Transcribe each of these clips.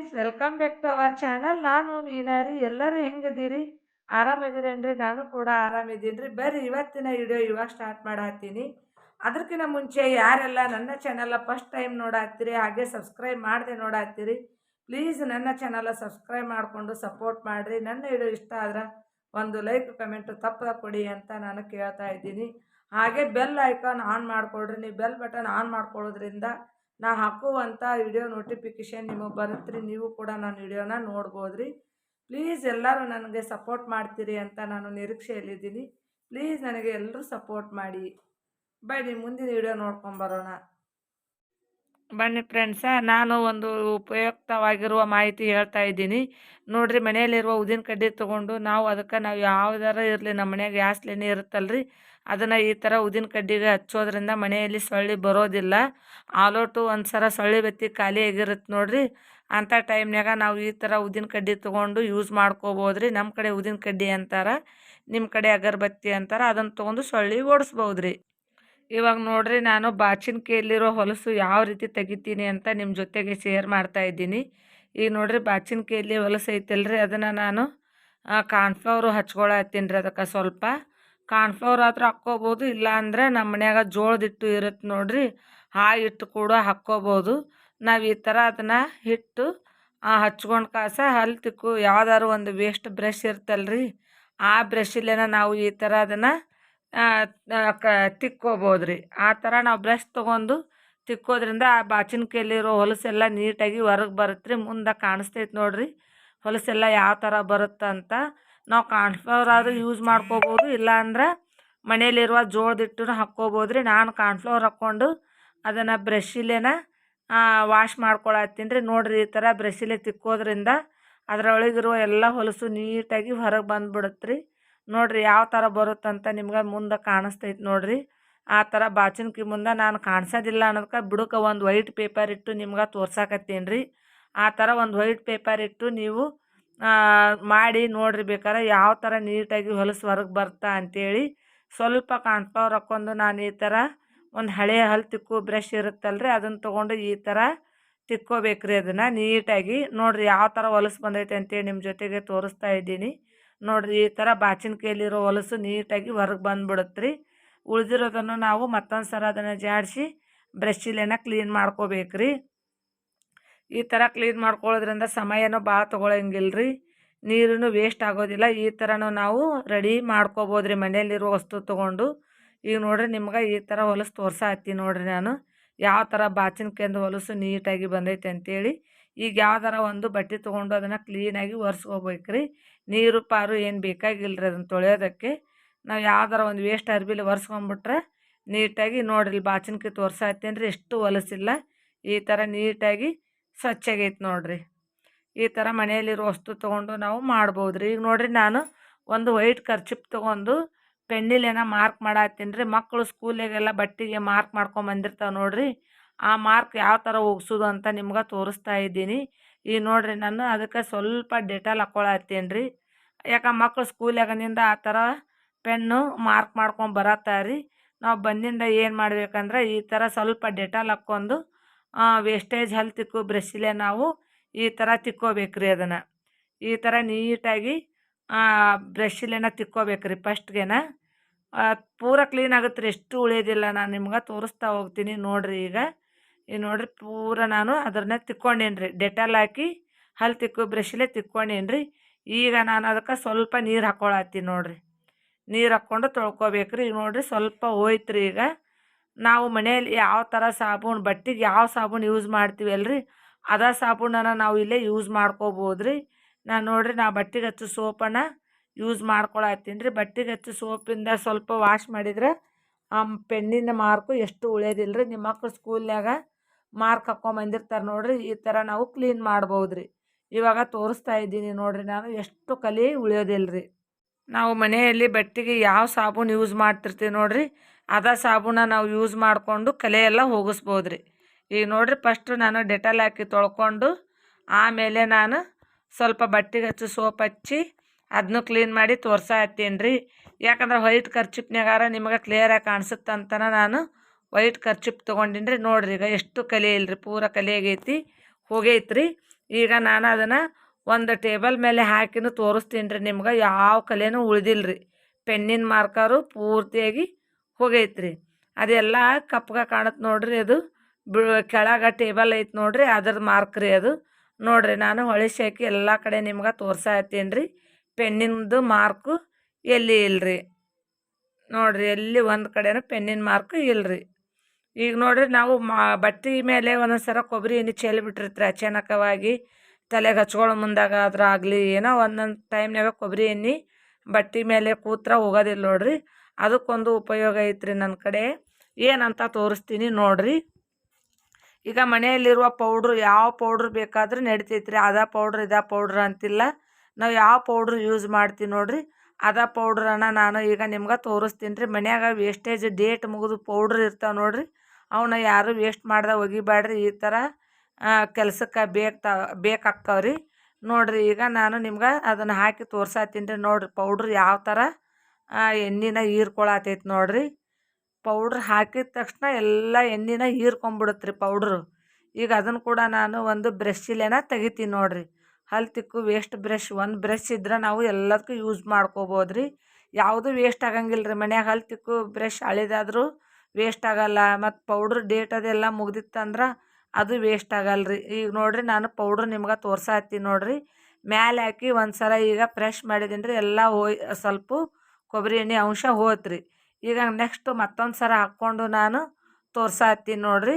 Friends welcome back to our channel ನಾನು ಮೀನಾರಿ. ಎಲ್ಲರೂ ಹೆಂಗಿದ್ದೀರಿ? ಆರಾಮಿದ್ದೀರೇನ್ರಿ? ನಾನು ಕೂಡ ಆರಾಮಿದ್ದೀನಿ ರೀ ಬರ್ರಿ, ಇವತ್ತಿನ ವಿಡಿಯೋ ಇವಾಗ ಸ್ಟಾರ್ಟ್ ಮಾಡತ್ತೀನಿ. ಅದಕ್ಕಿಂತ ಮುಂಚೆ ಯಾರೆಲ್ಲ ನನ್ನ ಚಾನಲ್ ಫಸ್ಟ್ ಟೈಮ್ ನೋಡತ್ತೀರಿ, ಹಾಗೆ ಸಬ್ಸ್ಕ್ರೈಬ್ ಮಾಡದೆ ನೋಡತ್ತೀರಿ ಪ್ಲೀಸ್ ನನ್ನ ಚಾನಲ್ ಸಬ್ಸ್ಕ್ರೈಬ್ ಮಾಡಿಕೊಂಡು ಸಪೋರ್ಟ್ ಮಾಡಿರಿ. ನನ್ನ ವಿಡಿಯೋ ಇಷ್ಟ ಆದ್ರೆ ಒಂದು ಲೈಕ್ ಕಮೆಂಟು ತಪ್ಪದ ಕೊಡಿ ಅಂತ ನಾನು ಕೇಳ್ತಾ ಇದ್ದೀನಿ. ಹಾಗೆ ಬೆಲ್ ಐಕಾನ್ ಆನ್ ಮಾಡಿಕೊಡ್ರಿ. ನೀವು ಬೆಲ್ ಬಟನ್ ಆನ್ ಮಾಡ್ಕೊಳ್ಳೋದ್ರಿಂದ ನಾ ಹಾಕುವಂಥ ವಿಡಿಯೋ ನೋಟಿಫಿಕೇಷನ್ ನಿಮಗೆ ಬರುತ್ತೆ ರೀ ನೀವು ಕೂಡ ನಾನು ವಿಡಿಯೋನ ನೋಡ್ಬೋದು ರೀ ಪ್ಲೀಸ್ ಎಲ್ಲರೂ ನನಗೆ ಸಪೋರ್ಟ್ ಮಾಡ್ತೀರಿ ಅಂತ ನಾನು ನಿರೀಕ್ಷೆಯಲ್ಲಿದ್ದೀನಿ. ಪ್ಲೀಸ್ ನನಗೆ ಎಲ್ಲರೂ ಸಪೋರ್ಟ್ ಮಾಡಿ. ಬನ್ನಿ, ಮುಂದಿನ ವಿಡಿಯೋ ನೋಡ್ಕೊಂಬರೋಣ ಬನ್ನಿ ಫ್ರೆಂಡ್ಸ ನಾನು ಒಂದು ಉಪಯುಕ್ತವಾಗಿರುವ ಮಾಹಿತಿ ಹೇಳ್ತಾ ಇದ್ದೀನಿ. ನೋಡಿರಿ, ಮನೆಯಲ್ಲಿರುವ ಉದಿನ ಕಡ್ಡಿ ತೊಗೊಂಡು ನಾವು ಅದಕ್ಕೆ ನಾವು ಯಾವ್ದಾರ ಇರಲಿ, ನಮ್ಮ ಮನೆಯಾಗ ಗ್ಯಾಸ್ಲೇನೆ ಇರುತ್ತಲ್ರಿ, ಅದನ್ನು ಈ ಥರ ಉದಿನ ಕಡ್ಡಿಗೆ ಹಚ್ಚೋದ್ರಿಂದ ಮನೆಯಲ್ಲಿ ಸೊಳ್ಳೆ ಬರೋದಿಲ್ಲ. ಆಲೋಟು ಒಂದು ಸಲ ಸೊಳ್ಳೆ ಬತ್ತಿ ಖಾಲಿ ಆಗಿರುತ್ತೆ ನೋಡಿರಿ. ಅಂಥ ಟೈಮ್ನಾಗ ನಾವು ಈ ಥರ ಉದಿನ ಕಡ್ಡಿ ತೊಗೊಂಡು ಯೂಸ್ ಮಾಡ್ಕೋಬೋದ್ರಿ. ನಮ್ಮ ಕಡೆ ಉದಿನ ಕಡ್ಡಿ ಅಂತಾರೆ ನಿಮ್ಮ ಕಡೆ ಅಗರಬತ್ತಿ ಅಂತಾರೆ, ಅದನ್ನು ತೊಗೊಂಡು ಸೊಳ್ಳೆ ಓಡಿಸ್ಬೋದು ರೀ ಇವಾಗ ನೋಡ್ರಿ ನಾನು ಬಾಚಿನ್ಕೆಯಲ್ಲಿರೋ ಹೊಲಸು ಯಾವ ರೀತಿ ತೆಗಿತೀನಿ ಅಂತ ನಿಮ್ಮ ಜೊತೆಗೆ ಶೇರ್ ಮಾಡ್ತಾ ಇದ್ದೀನಿ. ಈಗ ನೋಡ್ರಿ ಬಾಚಿನ್ಕೆಯಲ್ಲಿ ಹೊಲಸು ಐತಲ್ರಿ, ಅದನ್ನು ನಾನು ಕಾನ್ಫ್ಲವರು ಹಚ್ಕೊಳತ್ತೀನಿ ರೀ ಅದಕ್ಕೆ ಸ್ವಲ್ಪ. ಕಾರ್ನ್ಫ್ಲವರ್ ಆದರೂ ಹಾಕ್ಕೋಬೋದು ಇಲ್ಲ ಅಂದ್ರೆ ನಮ್ಮ ಮನ್ಯಾಗ ಜೋಳದ ಹಿಟ್ಟು ಇರುತ್ತೆ ನೋಡ್ರಿ, ಆ ಹಿಟ್ಟು ಕೂಡ ಹಾಕ್ಕೋಬೋದು. ನಾವು ಈ ಥರ ಅದನ್ನು ಹಿಟ್ಟು ಹಚ್ಕೊಂಡು ಕಾಸ ಹಲ್ಲು ತಿಕ್ಕು ಯಾವ್ದಾದ್ರು ಒಂದು ವೇಸ್ಟ್ ಬ್ರಷ್ ಇರ್ತಲ್ರಿ, ಆ ಬ್ರಷಿಲೇನ ನಾವು ಈ ಥರ ಅದನ್ನು ಕ ತಿಕ್ಕೋಬೋದು ರೀ ಆ ಥರ ನಾವು ಬ್ರಷ್ ತೊಗೊಂಡು ತಿಕ್ಕೋದ್ರಿಂದ ಆ ಬಾಚಿನ್ಕೆಯಲ್ಲಿರೋ ಹೊಲಸೆಲ್ಲ ನೀಟಾಗಿ ಹೊರಗೆ ಬರುತ್ತೆ ರೀ ಮುಂದೆ ಕಾಣಿಸ್ತೈತೆ ನೋಡಿರಿ. ಹೊಲಸೆಲ್ಲ ಯಾವ ಥರ ಬರುತ್ತಂತ ನಾವು ಕಾರ್ನ್ಫ್ಲವರ್ ಆದರೂ ಯೂಸ್ ಮಾಡ್ಕೋಬೋದು, ಇಲ್ಲಾಂದ್ರೆ ಮನೇಲಿರುವ ಜೋಳದ ಹಿಟ್ಟನ್ನು ಹಾಕ್ಕೋಬೋದು ರೀ ನಾನು ಕಾರ್ನ್ಫ್ಲವರ್ ಹಾಕ್ಕೊಂಡು ಅದನ್ನು ಬ್ರಷಿಲೇನ ವಾಶ್ ಮಾಡ್ಕೊಳತ್ತೀನಿ ರೀ ನೋಡಿರಿ ಈ ಥರ ಬ್ರಷಿಲೆ ತಿಕ್ಕೋದ್ರಿಂದ ಅದರೊಳಗಿರುವ ಎಲ್ಲ ಹೊಲಸು ನೀಟಾಗಿ ಹೊರಗೆ ಬಂದುಬಿಡುತ್ತೆ ರೀ ನೋಡಿರಿ ಯಾವ ಥರ ಬರುತ್ತಂತ ನಿಮ್ಗೆ ಮುಂದೆ ಕಾಣಿಸ್ತೈತೆ ನೋಡಿರಿ. ಆ ಥರ ಬಾಚಿನ್ಕಿ ಮುಂದೆ ನಾನು ಕಾಣಿಸೋದಿಲ್ಲ ಅನ್ನೋದಕ್ಕೆ ಬಿಡುಕ ಒಂದು ವೈಟ್ ಪೇಪರ್ ಇಟ್ಟು ನಿಮ್ಗೆ ತೋರ್ಸಕತ್ತೀನಿ ರೀ ಆ ಥರ ಒಂದು ವೈಟ್ ಪೇಪರ್ ಇಟ್ಟು ನೀವು ಮಾಡಿ ನೋಡ್ರಿ ಬೇಕಾರೆ ಯಾವ ಥರ ನೀಟಾಗಿ ಹೊಲಸು ಹೊರಗೆ ಬರ್ತಾ ಅಂಥೇಳಿ ಸ್ವಲ್ಪ ಕಾನ್ಫ್ಲವರ್ ಹಾಕ್ಕೊಂಡು ನಾನು ಈ ಥರ ಒಂದು ಹಳೆಯ ಹಲ್ಲು ತಿಕ್ಕೋ ಬ್ರಷ್ ಇರುತ್ತಲ್ರಿ ಅದನ್ನು ತೊಗೊಂಡು ಈ ಥರ ತಿಕ್ಕೋಬೇಕು ರೀ ಅದನ್ನು ನೀಟಾಗಿ. ನೋಡಿರಿ ಯಾವ ಥರ ಹೊಲಸು ಬಂದೈತೆ ಅಂತೇಳಿ ನಿಮ್ಮ ಜೊತೆಗೆ ತೋರಿಸ್ತಾ ಇದ್ದೀನಿ. ನೋಡಿರಿ ಈ ಥರ ಬಾಚಿನಕಾಯಲ್ಲಿರೋ ಹೊಲಸು ನೀಟಾಗಿ ಹೊರಗೆ ಬಂದುಬಿಡುತ್ತೆ ರೀ ಉಳಿದಿರೋದನ್ನು ನಾವು ಮತ್ತೊಂದು ಸಲ ಅದನ್ನು ಜಾಡಿಸಿ ಬ್ರಷಿಲೇನ ಕ್ಲೀನ್ ಮಾಡ್ಕೋಬೇಕು ರೀ ಈ ಥರ ಕ್ಲೀನ್ ಮಾಡ್ಕೊಳ್ಳೋದ್ರಿಂದ ಸಮಯನೂ ಭಾಳ ತೊಗೊಳಂಗಿಲ್ಲ ರೀ ನೀರೂ ವೇಸ್ಟ್ ಆಗೋದಿಲ್ಲ. ಈ ಥರನೂ ನಾವು ರೆಡಿ ಮಾಡ್ಕೋಬೋದು ರೀ ಮನೆಯಲ್ಲಿರೋ ವಸ್ತು ತೊಗೊಂಡು. ಈಗ ನೋಡಿರಿ ನಿಮ್ಗೆ ಈ ಥರ ಹೊಲಸು ತೋರ್ಸಾತ್ತೀನಿ ನೋಡಿರಿ ನಾನು. ಯಾವ ಥರ ಬಾಚಿನ್ಕೆಂದು ಹೊಲಸು ನೀಟಾಗಿ ಬಂದೈತೆ ಅಂತೇಳಿ, ಈಗ ಯಾವ್ದಾರ ಒಂದು ಬಟ್ಟೆ ತೊಗೊಂಡು ಅದನ್ನು ಕ್ಲೀನಾಗಿ ಒರೆಸ್ಕೋಬೇಕು ರೀ ನೀರು ಪಾರು ಏನು ಬೇಕಾಗಿಲ್ಲ ರೀ ಅದನ್ನು ತೊಳೆಯೋದಕ್ಕೆ. ನಾವು ಯಾವ್ದಾರ ಒಂದು ವೇಸ್ಟ್ ಅರ್ಬಿಲಿ ಒರೆಸ್ಕೊಂಬಿಟ್ರೆ ನೀಟಾಗಿ ನೋಡಿರಿ ಬಾಚಿನ್ಕೆ ತೋರ್ಸಾತ್ತೀನಿ ರೀ ಎಷ್ಟು ಹೊಲಸಿಲ್ಲ. ಈ ಥರ ನೀಟಾಗಿ ಸ್ವಚ್ಛಾಗೈತೆ ನೋಡಿರಿ. ಈ ಥರ ಮನೆಯಲ್ಲಿರೋ ವಸ್ತು ತೊಗೊಂಡು ನಾವು ಮಾಡ್ಬೋದು ರೀ ಈಗ ನೋಡಿರಿ ನಾನು ಒಂದು ವೈಟ್ ಕರ್ಚಿಪ್ ತೊಗೊಂಡು ಪೆನ್ನಿಲೇನ ಮಾರ್ಕ್ ಮಾಡತ್ತೀನಿ ರೀ ಮಕ್ಕಳು ಸ್ಕೂಲಿಗೆಲ್ಲ ಬಟ್ಟೆಗೆ ಮಾರ್ಕ್ ಮಾಡ್ಕೊಂಬಂದಿರ್ತಾವೆ ನೋಡಿರಿ. ಆ ಮಾರ್ಕ್ ಯಾವ ಥರ ಹೋಗ್ಸೋದು ಅಂತ ನಿಮ್ಗೆ ತೋರಿಸ್ತಾ ಇದ್ದೀನಿ. ಈ ನೋಡಿರಿ ನಾನು ಅದಕ್ಕೆ ಸ್ವಲ್ಪ ಡೆಟಾಲ್ ಹಾಕ್ಕೊಳತ್ತೀನಿ ರೀ ಯಾಕೆ ಮಕ್ಕಳು ಸ್ಕೂಲ್ಯಾಗನಿಂದ ಆ ಥರ ಪೆನ್ನು ಮಾರ್ಕ್ ಮಾಡ್ಕೊಂಡು ರೀ ನಾವು ಬಂದಿಂದ ಏನು ಮಾಡ್ಬೇಕಂದ್ರೆ ಈ ಥರ ಸ್ವಲ್ಪ ಡೆಟಾಲ್ ಹಾಕ್ಕೊಂಡು ವೇಸ್ಟೇಜ್ ಹಲ್ಲಿ ತಿಕ್ಕೋ ಬ್ರಷ್ಲೇ ನಾವು ಈ ಥರ ತಿಕ್ಕೋಬೇಕು ರೀ ಅದನ್ನು. ಈ ಥರ ನೀಟಾಗಿ ಬ್ರಷಿಲೇನ ತಿಕ್ಕೋಬೇಕು ರೀ ಫಸ್ಟ್ಗೆನ. ಪೂರ ಕ್ಲೀನ್ ಆಗುತ್ತೆ ರೀ ಎಷ್ಟು ಉಳಿಯೋದಿಲ್ಲ. ನಾನು ನಿಮ್ಗೆ ತೋರಿಸ್ತಾ ಹೋಗ್ತೀನಿ ನೋಡಿರಿ ಈಗ. ಈಗ ನೋಡಿರಿ ಪೂರ ನಾನು ಅದನ್ನ ತಿಕ್ಕೊಂಡೇನಿ ರೀ ಡೆಟಾಲ್ ಹಾಕಿ ಹಲ್ಲು ತಿಕ್ಕು ಬ್ರಷಲ್ಲೇ ತಿಕ್ಕೊಂಡೇನಿ ಈಗ ನಾನು ಅದಕ್ಕೆ ಸ್ವಲ್ಪ ನೀರು ಹಾಕೊಳತ್ತೀನಿ ನೋಡಿರಿ. ನೀರು ಹಾಕ್ಕೊಂಡು ತೊಳ್ಕೊಬೇಕು ರೀ ಈಗ ನೋಡಿರಿ ಸ್ವಲ್ಪ ಹೋಯ್ತು ರೀ ಈಗ. ನಾವು ಮನೆಯಲ್ಲಿ ಯಾವ ಥರ ಸಾಬೂನು, ಬಟ್ಟೆಗೆ ಯಾವ ಸಾಬೂನು ಯೂಸ್ ಮಾಡ್ತೀವಿ ಅಲ್ರಿ? ಅದೇ ಸಾಬೂನನ್ನು ನಾವು ಇಲ್ಲೇ ಯೂಸ್ ಮಾಡ್ಕೋಬೋದು ರೀ ನಾನು ನೋಡಿರಿ ನಾ ಬಟ್ಟೆಗೆ ಹಚ್ಚು ಸೋಪನ್ನು ಯೂಸ್ ಮಾಡ್ಕೊಳತ್ತೀನಿ ರೀ ಬಟ್ಟೆಗೆ ಹಚ್ಚಿ ಸೋಪಿಂದ ಸ್ವಲ್ಪ ವಾಶ್ ಮಾಡಿದ್ರೆ, ಆ ಪೆನ್ನಿನ ಮಾರ್ಕು ಎಷ್ಟು ಉಳಿಯೋದಿಲ್ಲ ರೀ ನಿಮ್ಮ ಮಕ್ಕಳು ಸ್ಕೂಲ್ನಾಗ ಮಾರ್ಕ್ ಹಾಕ್ಕೊಂಬಂದಿರ್ತಾರೆ ನೋಡಿರಿ. ಈ ಥರ ನಾವು ಕ್ಲೀನ್ ಮಾಡ್ಬೋದು ರೀ ಇವಾಗ ತೋರಿಸ್ತಾ ಇದ್ದೀನಿ ನೋಡಿರಿ ನಾನು, ಎಷ್ಟು ಕಲಿ ಉಳಿಯೋದಿಲ್ಲ ರೀ ನಾವು ಮನೆಯಲ್ಲಿ ಬಟ್ಟೆಗೆ ಯಾವ ಸಾಬೂನು ಯೂಸ್ ಮಾಡ್ತಿರ್ತೀವಿ ನೋಡಿರಿ. ಅದೇ ಸಾಬೂನ ನಾವು ಯೂಸ್ ಮಾಡಿಕೊಂಡು ಕಲೆ ಎಲ್ಲ ಹೋಗಿಸ್ಬೋದು ರೀ ಈಗ ನೋಡಿರಿ ಫಸ್ಟು ನಾನು ಡೆಟಲ್ ಹಾಕಿ ತೊಳ್ಕೊಂಡು, ಆಮೇಲೆ ನಾನು ಸ್ವಲ್ಪ ಬಟ್ಟೆಗೆ ಹಚ್ಚಿ ಸೋಪ್ ಹಚ್ಚಿ ಅದನ್ನು ಕ್ಲೀನ್ ಮಾಡಿ ತೋರ್ಸಾ ಹತ್ತೀನಿ ರೀ. ಯಾಕಂದ್ರೆ ವೈಟ್ ಕರ್ಚಿಪ್ನಾಗಾರ ನಿಮಗೆ ಕ್ಲಿಯರಾಗಿ ಕಾಣಿಸುತ್ತಂತನ ನಾನು ವೈಟ್ ಕರ್ಚಿಪ್ ತೊಗೊಂಡಿನಿ ರೀ. ನೋಡಿರಿ ಈಗ ಎಷ್ಟು ಕಲೆ ಇಲ್ಲರಿ ಪೂರ ಕಲೆ ಆಗೈತಿ ಹೋಗೈತೆ ರೀ ಈಗ ನಾನು ಅದನ್ನು ಒಂದು ಟೇಬಲ್ ಮೇಲೆ ಹಾಕಿನೂ ತೋರಿಸ್ತೀನಿ ರೀ ನಿಮ್ಗೆ, ಯಾವ ಕಲೆನೂ ಉಳಿದಿಲ್ಲ ರೀ ಪೆನ್ನಿನ ಮಾರ್ಕರು ಪೂರ್ತಿಯಾಗಿ ಹೋಗೈತ್ರಿ. ಅದೆಲ್ಲ ಕಪ್ಪಗೆ ಕಾಣುತ್ತೆ ನೋಡ್ರಿ ಅದು. ಕೆಳಗೆ ಟೇಬಲ್ ಐತೆ ನೋಡ್ರಿ ಅದ್ರದ್ದು ಮಾರ್ಕ್ ರೀ ಅದು. ನೋಡ್ರಿ, ನಾನು ಹೊಳಿಸಿ ಹಾಕಿ ಎಲ್ಲ ಕಡೆ ನಿಮ್ಗೆ ತೋರ್ಸಾತ್ತೀನಿ ರೀ. ಪೆನ್ನಿಂದು ಮಾರ್ಕು ಎಲ್ಲಿ ಇಲ್ರಿ? ನೋಡ್ರಿ, ಎಲ್ಲಿ ಒಂದು ಕಡೆನೂ ಪೆನ್ನಿನ ಮಾರ್ಕ್ ಇಲ್ರಿ. ಈಗ ನೋಡ್ರಿ, ನಾವು ಮಾ, ಬಟ್ಟೆ ಮೇಲೆ ಒಂದೊಂದು ಸಲ ಕೊಬ್ಬರಿ ಎಣ್ಣೆ ಚೆಲ್ಲಿ ಬಿಟ್ಟಿರ್ತೀರಿ, ಅಚಾನಕವಾಗಿ ತಲೆಗೆ ಹಚ್ಕೊಳ್ಳೋ ಮುಂದಾಗ ಆದ್ರೆ ಆಗಲಿ, ಏನೋ ಒಂದೊಂದು ಟೈಮ್ನಾಗ ಕೊಬ್ಬರಿ ಎಣ್ಣೆ ಬಟ್ಟೆ ಮೇಲೆ ಕೂತ್ರ ಹೋಗೋದಿಲ್ಲ ನೋಡ್ರಿ. ಅದಕ್ಕೊಂದು ಉಪಯೋಗ ಐತ್ರಿ ನನ್ನ ಕಡೆ. ಏನಂತ ತೋರಿಸ್ತೀನಿ ನೋಡ್ರಿ. ಈಗ ಮನೆಯಲ್ಲಿರುವ ಪೌಡ್ರು, ಯಾವ ಪೌಡ್ರ್ ಬೇಕಾದರೂ ನಡಿತೈತ್ರಿ. ಅದ ಪೌಡ್ರ್, ಇದ ಪೌಡ್ರ್ ಅಂತಿಲ್ಲ. ನಾವು ಯಾವ ಪೌಡ್ರ್ ಯೂಸ್ ಮಾಡ್ತೀವಿ ನೋಡಿರಿ, ಅದ ಪೌಡ್ರನ್ನ ನಾನು ಈಗ ನಿಮ್ಗೆ ತೋರಿಸ್ತೀನಿ ರೀ. ಮನ್ಯಾಗ ವೇಸ್ಟೇಜ್ ಡೇಟ್ ಮುಗಿದು ಪೌಡ್ರ್ ಇರ್ತಾವೆ ನೋಡಿರಿ ಅವನ್ನ ಯಾರು ವೇಸ್ಟ್ ಮಾಡ್ದೆ ಒಗಿಬ್ಯಾಡ್ರಿ, ಈ ಥರ ಕೆಲಸಕ್ಕೆ ಬೇಕಾ ಬೇಕಾಗ್ತಾವೆ ರೀ. ನೋಡಿರಿ, ಈಗ ನಾನು ನಿಮ್ಗೆ ಅದನ್ನು ಹಾಕಿ ತೋರ್ಸಾತೀನಿ ರೀ. ನೋಡಿರಿ ಪೌಡ್ರ್ ಯಾವ ಥರ ಎಣ್ಣೆನ ಹೀರ್ಕೊಳತೈತಿ ನೋಡಿರಿ. ಪೌಡ್ರ್ ಹಾಕಿದ ತಕ್ಷಣ ಎಲ್ಲ ಎಣ್ಣೆನ ಹೀರ್ಕೊಂಬಿಡುತ್ತೆ ರೀ ಪೌಡ್ರು ಈಗ ಅದನ್ನು ಕೂಡ ನಾನು ಒಂದು ಬ್ರಷ್ಷಿಲೇನ ತೆಗಿತೀನಿ ನೋಡ್ರಿ. ಹಲ್ಲು ತಿಕ್ಕು ವೇಸ್ಟ್ ಬ್ರಷ್ ಒಂದು ಬ್ರಷ್ ಇದ್ರೆ ನಾವು ಎಲ್ಲದಕ್ಕೂ ಯೂಸ್ ಮಾಡ್ಕೋಬೋದು ರೀ ಯಾವುದೂ ವೇಸ್ಟ್ ಆಗಂಗಿಲ್ಲ ರೀ ಮನ್ಯಾಗ ಹಲ್ಲು ತಿಕ್ಕು ಬ್ರಷ್ ಹಳೇದಾದರೂ ವೇಸ್ಟ್ ಆಗಲ್ಲ. ಮತ್ತು ಪೌಡ್ರ್ ಡೇಟ್ ಅದೆಲ್ಲ ಮುಗ್ದಿತ್ತಂದ್ರೆ ಅದು ವೇಸ್ಟ್ ಆಗಲ್ಲ ರೀ ಈಗ ನೋಡಿರಿ ನಾನು ಪೌಡ್ರ್ ನಿಮ್ಗೆ ತೋರ್ಸಾತ್ತೀನಿ ನೋಡಿರಿ. ಮ್ಯಾಲೆ ಹಾಕಿ ಒಂದು ಸಲ ಈಗ ಫ್ರೆಶ್ ಮಾಡಿದ್ದೀನಿ ರೀ ಎಲ್ಲ ಹೋಯ್ ಸ್ವಲ್ಪ ಕೊಬ್ಬರಿ ಎಣ್ಣೆ ಅಂಶ ಹೋಯ್ತು ರೀ ಈಗ ನೆಕ್ಸ್ಟು ಮತ್ತೊಂದು ಸಲ ಹಾಕ್ಕೊಂಡು ನಾನು ತೋರ್ಸಾತ್ತೀನಿ ನೋಡಿರಿ.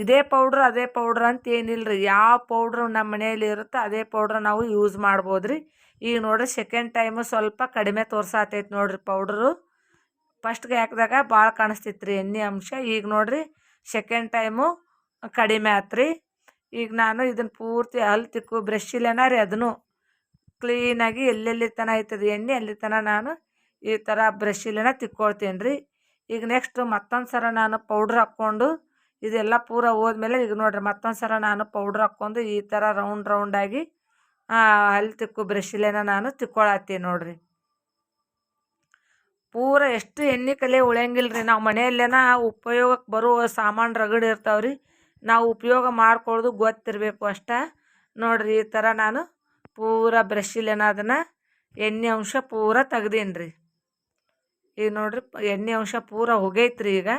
ಇದೇ ಪೌಡ್ರ್, ಅದೇ ಪೌಡ್ರ್ ಅಂತ ಏನಿಲ್ಲ ರೀ ಯಾವ ಪೌಡ್ರ್ ನಮ್ಮ ಮನೆಯಲ್ಲಿ ಇರುತ್ತೋ ಅದೇ ಪೌಡ್ರ್ ನಾವು ಯೂಸ್ ಮಾಡ್ಬೋದು ರೀ ಈಗ ನೋಡ್ರಿ ಸೆಕೆಂಡ್ ಟೈಮು ಸ್ವಲ್ಪ ಕಡಿಮೆ ತೋರ್ಸಾತೈತೆ ನೋಡಿರಿ ಪೌಡ್ರು. ಫಸ್ಟ್ಗೆ ಹಾಕಿದಾಗ ಭಾಳ ಕಾಣಿಸ್ತಿತ್ತು ರೀ ಎಣ್ಣೆ ಅಂಶ. ಈಗ ನೋಡಿರಿ ಸೆಕೆಂಡ್ ಟೈಮು ಕಡಿಮೆ ಆತ್ರಿ. ಈಗ ನಾನು ಇದನ್ನು ಪೂರ್ತಿ ಅಲ್ಲಿ ತಿಕ್ಕು ಬ್ರಷ್ಷಿಲೇನ ರೀ ಅದನ್ನು ಕ್ಲೀನಾಗಿ ಎಲ್ಲೆಲ್ಲಿ ತನ ಆಯ್ತದ ಎಣ್ಣೆ ಅಲ್ಲಿ ತನ ನಾನು ಈ ಥರ ಬ್ರಷ್ಷಿಲೇನ ತಿಕ್ಕೊಳ್ತೀನಿ ರೀ ಈಗ ನೆಕ್ಸ್ಟು ಮತ್ತೊಂದು ಸಲ ನಾನು ಪೌಡ್ರ್ ಹಾಕ್ಕೊಂಡು ಇದೆಲ್ಲ ಪೂರ ಹೋದ್ಮೇಲೆ ಈಗ ನೋಡ್ರಿ ಮತ್ತೊಂದು ಸಲ ನಾನು ಪೌಡ್ರ್ ಹಾಕ್ಕೊಂಡು ಈ ಥರ ರೌಂಡ್ ರೌಂಡಾಗಿ ಅಲ್ಲಿ ತಿಕ್ಕು ಬ್ರಷಿಲೇನ ನಾನು ತಿಕ್ಕೊಳತ್ತೀನಿ ನೋಡಿರಿ. ಪೂರ ಎಷ್ಟು ಎಣ್ಣೆ ಕಲೆ ಉಳಿಯಂಗಿಲ್ಲ ರೀ ನಾವು ಮನೆಯಲ್ಲೇನ ಉಪಯೋಗಕ್ಕೆ ಬರುವ ಸಾಮಾನು ರಗಡ್ ಇರ್ತಾವ್ರಿ. ನಾವು ಉಪಯೋಗ ಮಾಡ್ಕೊಳ್ಳೋದು ಗೊತ್ತಿರಬೇಕು ಅಷ್ಟೇ. ನೋಡಿರಿ ಈ ಥರ ನಾನು ಪೂರ ಬ್ರಷಿಲೇನ ಅದನ್ನು ಎಣ್ಣೆ ಅಂಶ ಪೂರ ತೆಗ್ದೀನಿ ರೀ ಈಗ ನೋಡಿರಿ ಎಣ್ಣೆ ಅಂಶ ಪೂರ ಹೋಗೈತ್ರಿ ಈಗ.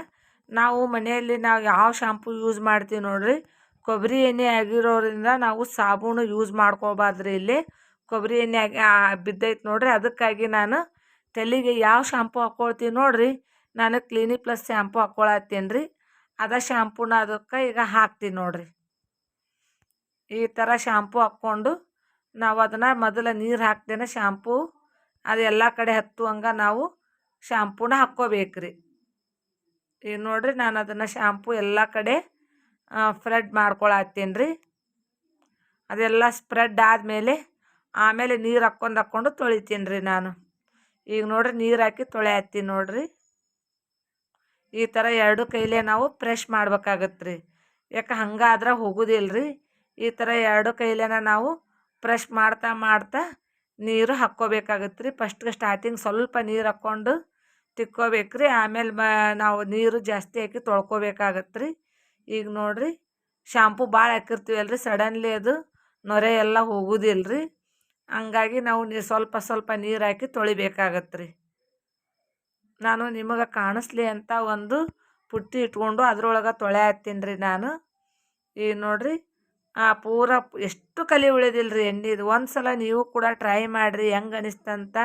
ನಾವು ಮನೆಯಲ್ಲಿ ನಾವು ಯಾವ ಶಾಂಪು ಯೂಸ್ ಮಾಡ್ತೀವಿ ನೋಡಿರಿ, ಕೊಬ್ಬರಿ ಎಣ್ಣೆ ಆಗಿರೋದ್ರಿಂದ ನಾವು ಸಾಬೂನು ಯೂಸ್ ಮಾಡ್ಕೋಬಾರ್ದ್ರಿ ಇಲ್ಲಿ. ಕೊಬ್ಬರಿ ಎಣ್ಣೆ ಆಗಿ ಬಿದ್ದೈತೆ ನೋಡಿರಿ. ಅದಕ್ಕಾಗಿ ನಾನು ತಲೆಗೆ ಯಾವ ಶಾಂಪು ಹಾಕ್ಕೊಳ್ತೀವಿ ನೋಡಿರಿ, ನಾನು ಕ್ಲೀನಿಕ್ ಪ್ಲಸ್ ಶ್ಯಾಂಪು ಹಾಕ್ಕೊಳತ್ತೀನಿ ರೀ ಅದ ಶಾಂಪೂನ ಅದಕ್ಕೆ ಈಗ ಹಾಕ್ತೀನಿ ನೋಡಿರಿ. ಈ ಥರ ಶಾಂಪು ಹಾಕ್ಕೊಂಡು ನಾವು ಅದನ್ನು ಮೊದಲು ನೀರು ಹಾಕ್ತೇನೆ ಶಾಂಪೂ ಅದೆಲ್ಲ ಕಡೆ ಹತ್ತುವಂಗೆ ನಾವು ಶಾಂಪೂನ ಹಾಕ್ಕೋಬೇಕು ರೀ ಈಗ ನೋಡಿರಿ ನಾನು ಅದನ್ನು ಶ್ಯಾಂಪು ಎಲ್ಲ ಕಡೆ ಫ್ರೆಡ್ ಮಾಡ್ಕೊಳತ್ತೀನಿ ರೀ ಅದೆಲ್ಲ ಸ್ಪ್ರೆಡ್ ಆದಮೇಲೆ, ಆಮೇಲೆ ನೀರು ಹಾಕ್ಕೊಂಡು ಹಾಕ್ಕೊಂಡು ತೊಳಿತೀನಿ ರೀ ನಾನು. ಈಗ ನೋಡಿರಿ ನೀರು ಹಾಕಿ ತೊಳೆಯತ್ತೀನಿ ನೋಡಿರಿ. ಈ ಥರ ಎರಡು ಕೈಲೇ ನಾವು ಪ್ರೆಶ್ ಮಾಡ್ಬೇಕಾಗತ್ತೆ ರೀ ಯಾಕೆ ಹಂಗಾದ್ರೆ ಹೋಗೋದಿಲ್ಲ ರೀ ಈ ಥರ ಎರಡು ಕೈಲೇನ ನಾವು ಪ್ರೆಶ್ ಮಾಡ್ತಾ ಮಾಡ್ತಾ ನೀರು ಹಾಕ್ಕೋಬೇಕಾಗತ್ತೆ ರೀ ಫಸ್ಟ್ಗೆ ಸ್ಟಾರ್ಟಿಂಗ್ ಸ್ವಲ್ಪ ನೀರು ಹಾಕ್ಕೊಂಡು ತಿಕ್ಕೋಬೇಕು ರೀ ಆಮೇಲೆ ಮ, ನಾವು ನೀರು ಜಾಸ್ತಿ ಹಾಕಿ ತೊಳ್ಕೊಬೇಕಾಗತ್ತೆ ರೀ ಈಗ ನೋಡಿರಿ, ಶಾಂಪು ಭಾಳ ಹಾಕಿರ್ತೀವಲ್ಲ ರೀ ಸಡನ್ಲಿ ಅದು, ನೊರೆ ಎಲ್ಲ ಹೋಗೋದಿಲ್ಲ ರೀ ಹಂಗಾಗಿ ನಾವು ನೀ, ಸ್ವಲ್ಪ ಸ್ವಲ್ಪ ನೀರು ಹಾಕಿ ತೊಳಿಬೇಕಾಗತ್ತೆ ರೀ ನಾನು ನಿಮಗೆ ಕಾಣಿಸ್ಲಿ ಅಂತ ಒಂದು ಪುಟ್ಟಿ ಇಟ್ಕೊಂಡು ಅದ್ರೊಳಗೆ ತೊಳೆ ಹತ್ತೀನಿ ರೀ ನಾನು. ಈಗ ನೋಡಿರಿ, ಆ ಪೂರ ಎಷ್ಟು ಕಲಿ ಉಳಿದಿಲ್ಲ ರೀ ಎಣ್ಣೆದು. ಒಂದು ಸಲ ನೀವು ಕೂಡ ಟ್ರೈ ಮಾಡಿರಿ, ಹೆಂಗೆ ಅನಿಸ್ತಂತ.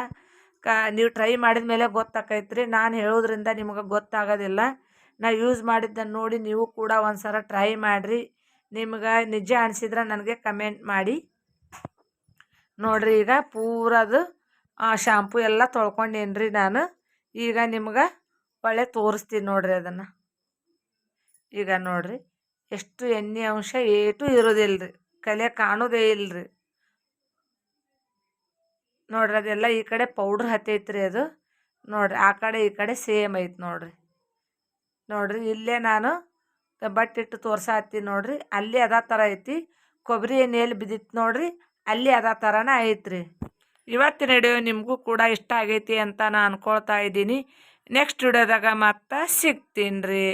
ಕ, ನೀವು ಟ್ರೈ ಮಾಡಿದ ಮೇಲೆ ಗೊತ್ತಾಕೈತ್ರಿ. ನಾನು ಹೇಳೋದ್ರಿಂದ ನಿಮಗೆ ಗೊತ್ತಾಗೋದಿಲ್ಲ. ನಾ ಯೂಸ್ ಮಾಡಿದ್ದನ್ನು ನೋಡಿ ನೀವು ಕೂಡ ಒಂದು ಸಲ ಟ್ರೈ ಮಾಡಿರಿ. ನಿಮ್ಗೆ ನಿಜ ಅನಿಸಿದ್ರೆ ನನಗೆ ಕಮೆಂಟ್ ಮಾಡಿ. ನೋಡಿರಿ ಈಗ ಪೂರದು ಶಾಂಪು ಎಲ್ಲ ತೊಳ್ಕೊಂಡೇನ್ರಿ ನಾನು. ಈಗ ನಿಮ್ಗೆ ಒಳ್ಳೆ ತೋರಿಸ್ತೀನಿ ನೋಡಿರಿ ಅದನ್ನು. ಈಗ ನೋಡಿರಿ, ಎಷ್ಟು ಎಣ್ಣೆ ಅಂಶ ಏಟು ಇರೋದಿಲ್ಲ ರೀ ಕಲೆ ಕಾಣೋದೇ ಇಲ್ಲ ರೀ ನೋಡ್ರಿ ಅದೆಲ್ಲ ಈ ಕಡೆ ಪೌಡ್ರ್ ಹತ್ತೈತ್ರಿ ಅದು. ನೋಡ್ರಿ ಆ ಕಡೆ ಈ ಕಡೆ ಸೇಮ್ ಐತೆ ನೋಡ್ರಿ. ನೋಡ್ರಿ ಇಲ್ಲೇ ನಾನು ಬಟ್ಟಿಟ್ಟು ತೋರ್ಸಾತೀನಿ ನೋಡ್ರಿ. ಅಲ್ಲಿ ಅದೇ ಥರ ಐತಿ. ಕೊಬ್ಬರಿ ಎಣ್ಣೆಯಲ್ಲಿ ಬಿದ್ದಿತ್ತು ನೋಡ್ರಿ. ಅಲ್ಲಿ ಅದೇ ಥರನೇ ಐತ್ರಿ. ಇವತ್ತಿನ ವಿಡಿಯೋ ನಿಮಗೂ ಕೂಡ ಇಷ್ಟ ಆಗೈತಿ ಅಂತ ನಾನು ಅನ್ಕೊಳ್ತಾ ಇದ್ದೀನಿ. ನೆಕ್ಸ್ಟ್ ವಿಡಿಯೋದಾಗ ಮತ್ತೆ ಸಿಗ್ತೀನಿ ರೀ.